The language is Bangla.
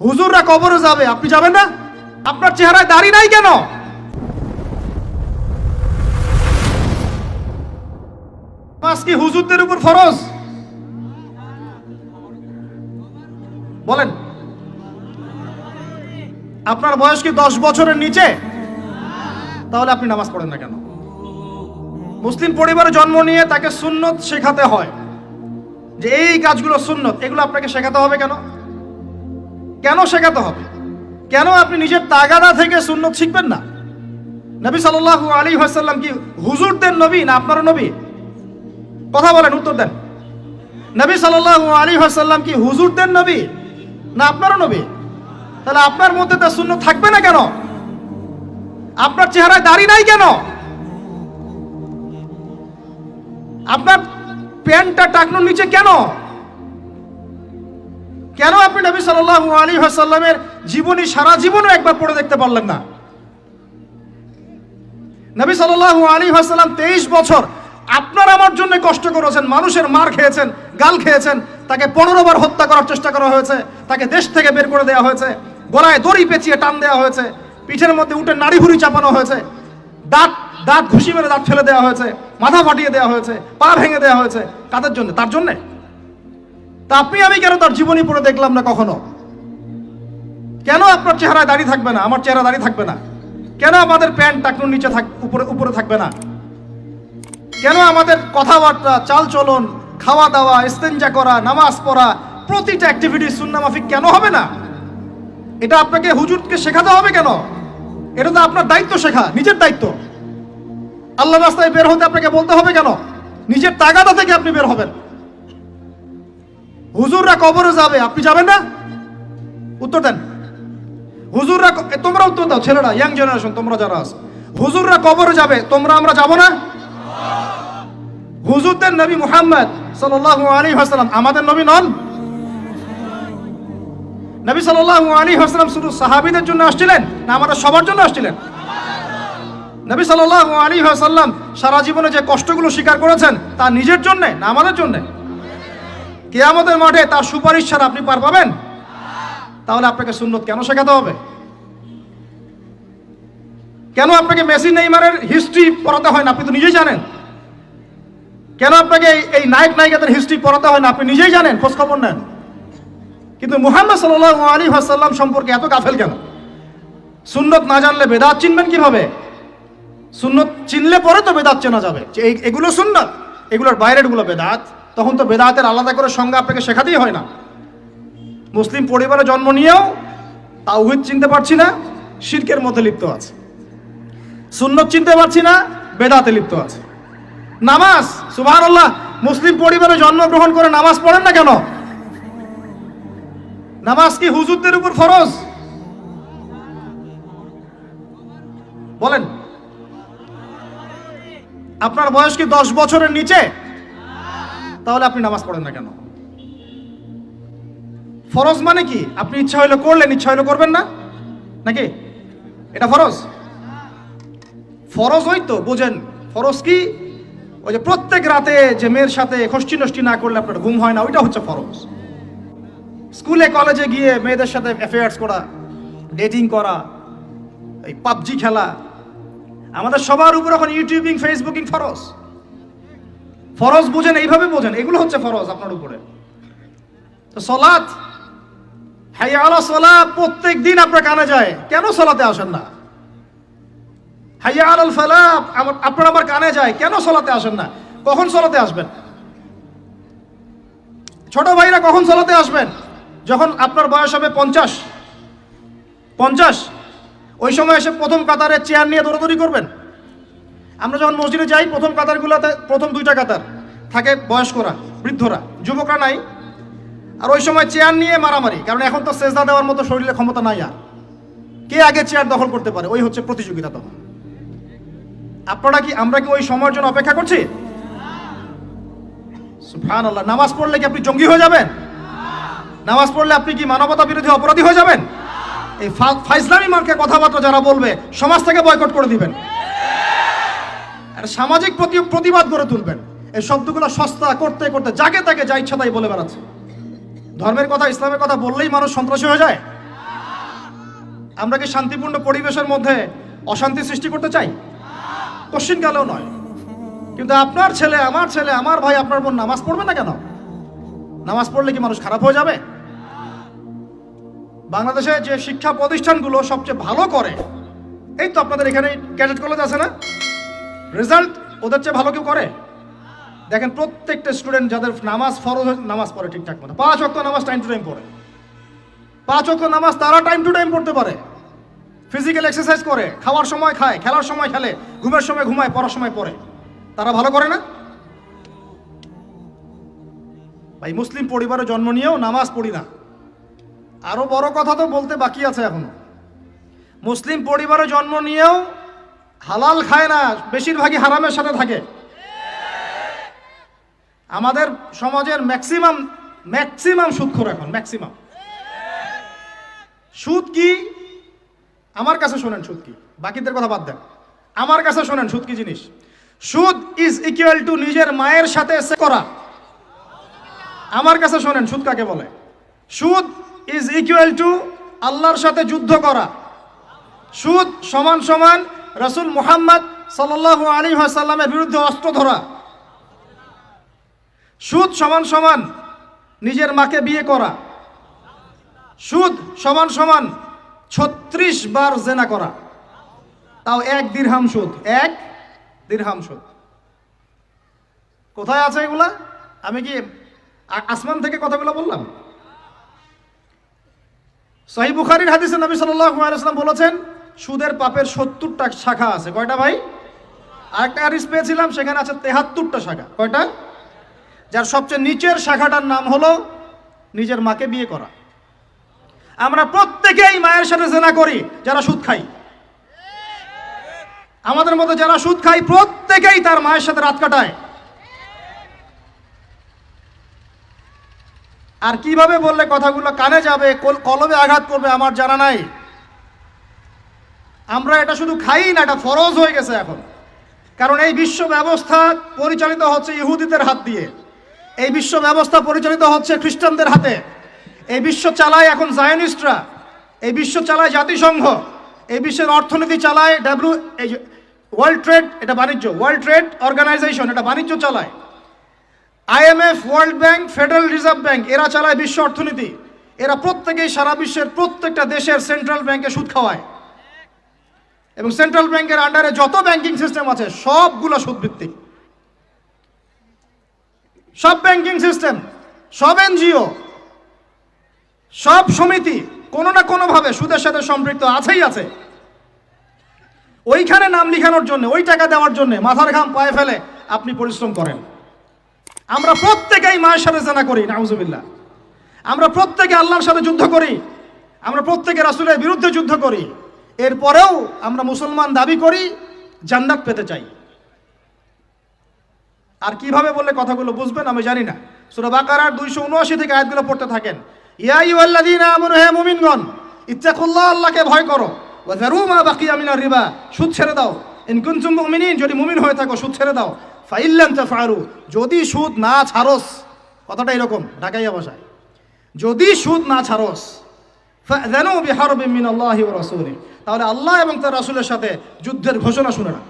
হুজুররা কবরে যাবে, আপনি যাবেন না? আপনার চেহারায় দাড়ি নাই কেন? কি হুজুরদের উপর ফরজ? বলেন। আপনার বয়স কি দশ বছরের নিচে? তাহলে আপনি নামাজ পড়েন না কেন? মুসলিম পরিবারে জন্ম নিয়ে তাকে সুন্নত শেখাতে হয়। যে এই কাজগুলো সুন্নত, এগুলো আপনাকে শেখাতে হবে কেন? কেন শেখাতে হবে? কেন আপনি নিজের তাগাদা থেকে সুন্নত শিখবেন না? নবী সাল্লাল্লাহু আলী হাসাল্লাম কি হুজুরদের নবী না আপনারও নবী? কথা বলেন, উত্তর দেন। নবী সাল্লাল্লাহু আলী হাসাল্লাম কি হুজুরদের নবী না আপনারও নবী? তাহলে আপনার মধ্যে তার শূন্য থাকবে না কেন? আপনার চেহারায় দাড়ি নাই কেন? আপনার প্যান্টটা টাকনোর নিচে কেন? কেন আপনি নবী সাল্লাল্লাহু আলী হাসাল্লামের জীবনী, সারা জীবনও একবার পড়ে দেখতে পারলেন না? নবী সাল্লাল্লাহু আলী হাসাল্লাম তেইশ বছর আপনার আমার জন্য কষ্ট করেছেন, মানুষের মার খেয়েছেন, গাল খেয়েছেন, তাকে পনেরো বার হত্যা করার চেষ্টা করা হয়েছে, তাকে দেশ থেকে বের করে দেওয়া হয়েছে, গলায় দড়ি পেঁচিয়ে টান দেওয়া হয়েছে, পিঠের মধ্যে উঠে নাড়ি ভুড়ি চাপানো হয়েছে, দাঁত দাঁত ঘুষি মেরে দাঁত ফেলে দেওয়া হয়েছে, মাথা ফাটিয়ে দেওয়া হয়েছে, পা ভেঙে দেওয়া হয়েছে, কাদের জন্য? তার জন্যে? তা আপনি, আমি কেন তার জীবনী পড়ে দেখলাম না কখনো? কেন আপনার চেহারায় দাঁড়িয়ে থাকবে না? আমার চেহারা দাঁড়িয়ে থাকবে না। কেন আমাদের প্যান্ট টাকনুর নিচে থাক উপরে উপরে থাকবে না? কেন আমাদের কথাবার্তা চাল চলন খাওয়া দাওয়া ইস্তেঞ্জা করা, নামাজ পড়া, প্রতিটা অ্যাক্টিভিটি সুন্নামাফিক কেন হবে না? এটা আপনাকে, হুজুরকে শেখাতে হবে কেন? এটা তো আপনার দায়িত্ব শেখা, নিজের দায়িত্ব। আল্লাহ রাস্তায় বের হতে আপনাকে বলতে হবে কেন? নিজের তাগাদা থেকে আপনি বের হবেন। হুজুররা কবরে যাবে, আপনি যাবেন না? উত্তর দেন। হুজুররা তোমরা উত্তর দাও, ছেলেরা ইয়াং জেনারেশন তোমরা যারা আছো। হুজুররা কবরে যাবে, তোমরা আমরা যাব না? হুজুরদের নবী মুহাম্মদ সাল্লাল্লাহু আলাইহি ওয়াসাল্লাম আমাদের নবী নন? নবী সাল্লাল্লাহু আলাইহি ওয়াসাল্লাম শুধু সাহাবীদের জন্য আসছিলেন না আমাদের সবার জন্য আসছিলেন? নবী সাল্লাল্লাহু আলাইহি ওয়াসাল্লাম সারা জীবনে যে কষ্টগুলো স্বীকার করেছেন তা নিজের জন্য না আমাদের জন্য? কিয়ামতের মাঠে তার সুপারিশ ছাড়া আপনি পার পাবেন? তাহলে আপনাকে সুন্নত কেন শেখাতে হবে? কেন আপনাকে মেসি নেইমারের হিস্ট্রি পড়াতে হয় না আপনি তো নিজেই জানেন? কেন আপনাকে এই- নায়ক নায়িকাদের হিস্ট্রি পড়াতে হয় না আপনি নিজেই জানেন? খোঁজ খবর নেন। কিন্তু মুহাম্মদ সাল্লাল্লাহু আলী হাসাল্লাম সম্পর্কে এত গাফেল কেন? সুন্নত না জানলে বেদাত চিনবেন কীভাবে? সুন্নত চিনলে পরে তো বেদাত চেনা যাবে। যে এগুলো সুন্নত। এগুলোর বাইরেরগুলো বেদাত। তখন তো বেদাতের আলাদা করে সংজ্ঞা আপনাকে শেখাতেই হয় না। মুসলিম পরিবারে জন্ম নিয়েও তাওহিদ চিনতে পারছি না, শিরকের মধ্যে লিপ্ত আছে। সুন্নত চিনতে পারছি না, বেদাতে লিপ্ত আছে। নামাজ, সুবহানাল্লাহ, মুসলিম পরিবারে জন্মগ্রহণ করে নামাজ পড়েন না কেন? নামাজ কি হুজুরদের উপর ফরজ? বলেন। আপনার বয়স কি দশ বছরের নিচে? তাহলে আপনি নামাজ পড়েন না কেন? ফরজ মানে কি? আপনি ইচ্ছা হইলে করলেন, ইচ্ছা হইলে করবেন না? নাকি? এটা ফরজ? ফরজ হয়তো বোঝেন। ফরজ কি? ওই যে প্রত্যেক রাতে যে মেয়ের সাথে খষ্টি নষ্টি না করলে আপনার ঘুম হয় না, ওইটা হচ্ছে ফরজ। স্কুলে, কলেজে গিয়ে মেয়েদের সাথে অ্যাফেয়ার্স করা ডেটিং করা, এই পাবজি খেলা, আমাদের সবার উপর এখন ইউটিউবিং ফেসবুকিং ফরজ। ফরজ বুঝেন, এইভাবে বোঝেন, এগুলো হচ্ছে ফরজ আপনার উপরে। তো সলাৎ, হাইয়া আলা প্রত্যেক দিন আপনার কানে যায়, কেন সলাতে আসেন না? হাইয়া আল ফালা আপনার আমার কানে যায়, কেন সলাতে আসেন না? কখন সলাতে আসবেন? ছোট ভাইরা কখন সলাতে আসবেন? যখন আপনার বয়স হবে পঞ্চাশ। পঞ্চাশ? ওই সময় এসে প্রথম কাতারে চেয়ার নিয়ে দৌড়াদৌড়ি করবেন? আমরা যখন মসজিদে যাই, প্রথম কাতারগুলোতে, প্রথম দুইটা কাতার থাকে বয়স্করা, বৃদ্ধরা। যুবকরা নাই। আর ওই সময় চেয়ার নিয়ে মারামারি, কারণ এখন তো সেজদা দেওয়ার মতো শরীরে ক্ষমতা নাই আর। কে আগে চেয়ার দখল করতে পারে? ওই হচ্ছে প্রতিযোগিতা তখন। আপনারা কি, আমরা কি ওই সময়ের জন্য অপেক্ষা করছি? আল্লাহ নামাজ পড়লে কি আপনি জঙ্গি হয়ে যাবেন? নামাজ পড়লে আপনি কি মানবতা বিরোধী অপরাধী হয়ে যাবেন? এই ফাইজলামি মার্কে কথাবার্তা যারা বলবে, সমাজ থেকে বয়কট করে দিবেন। সামাজিক প্রতি- প্রতিবাদ গড়ে তুলবেন। এই শব্দগুলো সস্তা করতে করতে যাকে তাকে, যা ইচ্ছা তাই বলে বেড়াচ্ছে। ধর্মের কথা, ইসলামের কথা বললেই মানুষ সন্ত্রাসী হয়ে যায়। আমরা কি শান্তিপূর্ণ পরিবেশের মধ্যে অশান্তি সৃষ্টি করতে চাই? কোশ্চিনকালেও নয়। কিন্তু আপনার ছেলে, আমার ছেলে, আমার ভাই, আপনার বোন নামাজ পড়বে না কেন? নামাজ পড়লে কি মানুষ খারাপ হয়ে যাবে? বাংলাদেশে যে শিক্ষা প্রতিষ্ঠানগুলো সবচেয়ে ভালো করে, এই তো আপনাদের এখানে ক্যাডেট কলেজ আছে না? রেজাল্ট ওদের চেয়ে ভালো কেউ করে? দেখেন প্রত্যেকটা স্টুডেন্ট যাদের নামাজ ফরজ নামাজ পড়ে ঠিকঠাক মতো। পাঁচ অক্ট নামাজ টাইম টু টাইম পড়ে। পাঁচ অক্ট নামাজ তারা টাইম টু টাইম পড়তে পারে। ফিজিক্যাল এক্সারসাইজ করে, খাওয়ার সময় খায়, খেলার সময় খেলে, ঘুমের সময় ঘুমায়, পড়ার সময় পড়ে। তারা ভালো করে না? ভাই, মুসলিম পরিবারে জন্ম নিয়েও নামাজ পড়ি না। আরও বড় কথা তো বলতে বাকি আছে এখনও। মুসলিম পরিবারে জন্ম নিয়েও হালাল খায় না, বেশিরভাগই হারামের সাথে থাকে। আমাদের সমাজের ম্যাক্সিমাম ম্যাক্সিমাম সুদখোর এখন ম্যাক্সিমাম সুদ কি? আমার কাছে শোনেন সুদ কি, বাকিদের কথা বাদ দেন। আমার কাছে শোনেন সুদ কি জিনিস। সুদ ইজ ইকুয়াল টু নিজের মায়ের সাথে করা। আমার কাছে শোনেন সুদ কাকে বলে। সুদ ইজ ইকুয়াল টু আল্লাহর সাথে যুদ্ধ করা। সুদ সমান সমান রসুল মুহাম্মদ সাল্লাল্লাহু আলী সাল্লামের বিরুদ্ধে অস্ত্র ধরা। সুদ সমান সমান নিজের মাকে বিয়ে করা। সুদ সমান সমান ছত্রিশ বার জেনা করা। তাও এক দিরহাম সুদ, এক দিরহাম সুদ। কোথায় আছে এগুলা? আমি কি আসমান থেকে কথাগুলো বললাম? সহি বুখারির হাদিসে নবী ওয়াসাল্লাম বলেছেন সুদের পাপের সত্তরটা শাখা আছে। কয়টা ভাই? আরেকটা হাদিস পেয়েছিলাম, সেখানে আছে তেহাত্তরটা শাখা। কয়টা? যার সবচেয়ে নিচের শাখাটার নাম হলো নিজের মাকে বিয়ে করা। আমরা প্রত্যেকেই মায়ের সাথে জেনা করি, যারা সুদ খাই আমাদের মতো যারা সুদ খাই প্রত্যেকেই তার মায়ের সাথে রাত কাটায়। আর কীভাবে বললে কথাগুলো কানে যাবে, কল- কলবে আঘাত করবে আমার জানা নাই। আমরা এটা শুধু খাই না, এটা ফরজ হয়ে গেছে এখন। কারণ এই বিশ্ব ব্যবস্থা পরিচালিত হচ্ছে ইহুদিদের হাত দিয়ে। এই বিশ্ব ব্যবস্থা পরিচালিত হচ্ছে খ্রিস্টানদের হাতে। এই বিশ্ব চালায় এখন জায়নিস্টরা। এই বিশ্ব চালায় জাতিসংঘ। এই বিশ্বের অর্থনীতি চালায় ডাব্লিউ এই ওয়ার্ল্ড ট্রেড এটা বাণিজ্য। ওয়ার্ল্ড ট্রেড অর্গানাইজেশন এটা বাণিজ্য চালায়। IMF world bank federal reserve bank এরা চালায় বিশ্ব অর্থনীতি। এরা প্রত্যেকেই সারা বিশ্বের প্রত্যেকটা দেশের সেন্ট্রাল ব্যাংকে সুদ খাওয়ায়। এবং সেন্ট্রাল ব্যাংকের আন্ডারে যত ব্যাংকিং সিস্টেম আছে, সবগুলো সুদ ভিত্তিক সব ব্যাংকিং সিস্টেম সব এনজিও, সব সমিতি, কোনো না কোনোভাবে সুদের সাথে সম্পৃক্ত আছেই আছে। ওইখানে নাম লিখানোর জন্য, ওই টাকা দেওয়ার জন্য মাথার ঘাম পায়ে ফেলে আপনি পরিশ্রম করেন। আমরা প্রত্যেকেই মায়ের সাথে জানা করি, নাউজুবিল্লাহ। আমরা প্রত্যেকে আল্লাহর সাথে যুদ্ধ করি, আমরা প্রত্যেকে রাসূলের বিরুদ্ধে যুদ্ধ করি। এরপরেও আমরা মুসলমান দাবি করি, জান্নাত পেতে চাই। আর কীভাবে বললে কথাগুলো বুঝবেন আমি জানি না। সূরা বাকারার দুইশো উনআশি থেকে আয়াতগুলো পড়তে থাকেন। ইয়া আইয়ুহাল্লাযীনা আমানু, হে মুমিনগণ, ইত্তাকুল্লাহ, আল্লাহকে ভয় করো। ওয়া যারু মা বাকিয়া মিনার রিবা, সুদ ছেড়ে দাও। ইন কুনতুম মুমিনিন, যদি মুমিন হয়ে থাকো, সুদ ছেড়ে দাও। ফাইল্লাম তাফআলু, যদি সুদ না ছাড়স, কথাটা এরকম, ঢাকাইয়া ভাষায় যদি সুদ না ছাড়স, ফাযানু বিহারবিন মিনাল্লাহি ওয়া রাসূলিহি। তাহলে আল্লাহ এবং তার রাসুলের সাথে যুদ্ধের ঘোষণা শুনে না